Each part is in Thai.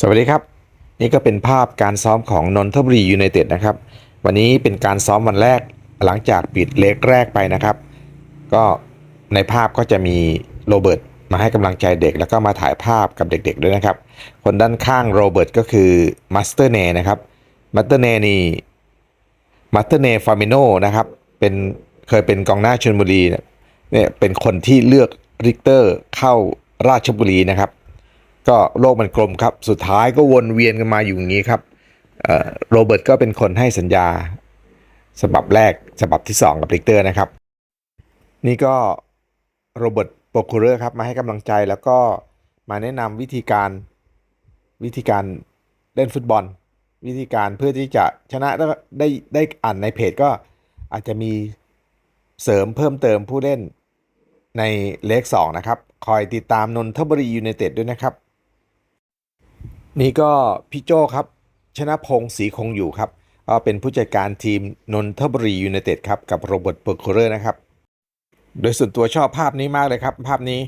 สวัสดีครับ นี่ก็เป็นภาพการซ้อมของนนทบุรียูไนเต็ดนะครับ วันนี้เป็นการซ้อมวันแรกหลังจากปิดเล็กแรกไปนะครับ ก็ในภาพก็จะมีโรเบิร์ตมาให้กำลังใจเด็กแล้วก็มาถ่ายภาพกับเด็กๆด้วยนะครับ คนด้านข้างโรเบิร์ตก็คือมาสเตอร์เนนะครับมาสเตอร์เนนี่มาสเตอร์เนฟามิโนนะครับเป็นเคยเป็นกองหน้าชลบุรีเนี่ยเนี่ยเป็นคนที่เลือกริกเตอร์เข้าราชบุรีนะครับ ก็โลกมันกลมครับ สุดท้ายก็วนเวียนกันมาอยู่อย่างนี้ครับโรเบิร์ตก็เป็นคนให้สัญญาฉบับแรกฉบับที่ 2 กับลิกเตอร์นะครับ นี่ก็โรเบิร์ตโปคูเรอร์ครับมาให้กำลังใจแล้วก็มาแนะนำวิธีการวิธีการเล่นฟุตบอล วิธีการเพื่อที่จะชนะแล้ได้ได้อ่านในเพจก็อาจจะมีเสริมเพิ่มเติมผู้เล่นในเลข2นะครับ คอยติดตามนนทบุรียูไนเต็ดด้วยนะครับ นี่ก็พี่โจครับ ชนะพงศ์ศรีคงอยู่ครับก็เป็นผู้จัดการทีมนนทบุรียูไนเต็ดครับ กับโรเบิร์ตเปอร์โคเรอร์นะครับ โดยส่วนตัวชอบภาพนี้มากเลยครับ ภาพนี้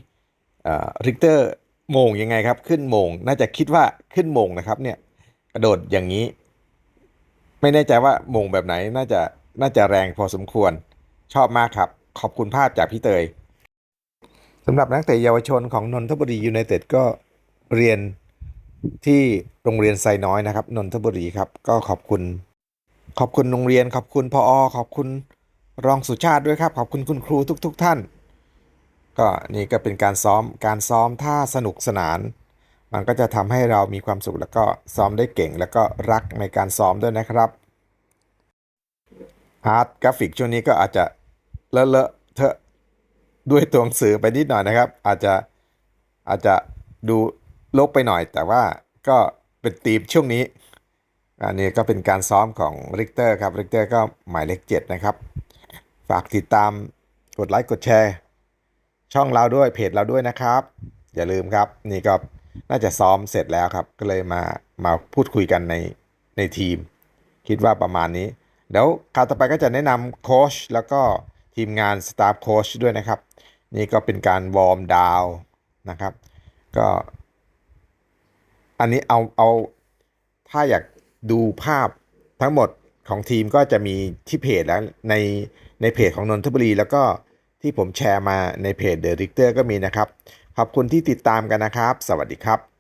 ริกเตอร์โมงยังไงครับ ขึ้นโมง น่าจะคิดว่าขึ้นโมงนะครับเนี่ยกระโดดอย่างนี้ ไม่แน่ใจว่าโมงแบบไหนน่าจะน่าจะแรงพอสมควรชอบมากครับ ขอบคุณภาพจากพี่เตยสำหรับนักเตะเยาวชนของนนทบุรียูไนเต็ดก็เรียน ที่โรงเรียนไซน้อยนะครับนนทบุรีครับก็ขอบคุณ ขอบคุณโรงเรียน ขอบคุณพออขอบคุณรองสุชาติด้วยครับ ขอบคุณคุณครูทุกๆทท่าน ก็นี่ก็เป็นการซ้อมการซ้อมท่าสนุกสนาน มันก็จะทำให้เรามีความสุขแล้วก็ซ้อมได้เก่ง แล้วก็รักในการซ้อมด้วยนะครับอาร์ตกราฟิกช่วงนี้ก็อาจจะเลอะเลอะเทอะด้วยตัวหนังสือไปนิดหน่อยนะครับ อาจจะอาจจะดู ลกไปหน่อยแต่ว่าก็เป็นทีมช่วงนี้ อันนี้ก็เป็นการซ้อมของริกเตอร์ครับริกเตอร์ก็หมายเลขเจ็ดนะครับ ฝากติดตามกดไลค์กดแชร์ ช่องเราด้วยเพจเราด้วยนะครับ อย่าลืมครับ นี่ก็น่าจะซ้อมเสร็จแล้วครับ ก็เลยมามาพูดคุยกันในในทีม คิดว่าประมาณนี้ เดี๋ยวคราวต่อไปก็จะแนะนำโค้ชแล้วก็ทีมงานสตาฟโค้ชด้วยนะครับ นี่ก็เป็นการวอร์มดาวนะครับ ก็ อันนี้เอาเอาถ้าอยากดูภาพทั้งหมดของทีมก็จะมีที่เพจแล้วในในเพจของนนทบุรี แล้วก็ที่ผมแชร์มาในเพจเดอะริกเตอร์ก็มีนะครับ ขอบคุณที่ติดตามกันนะครับ สวัสดีครับ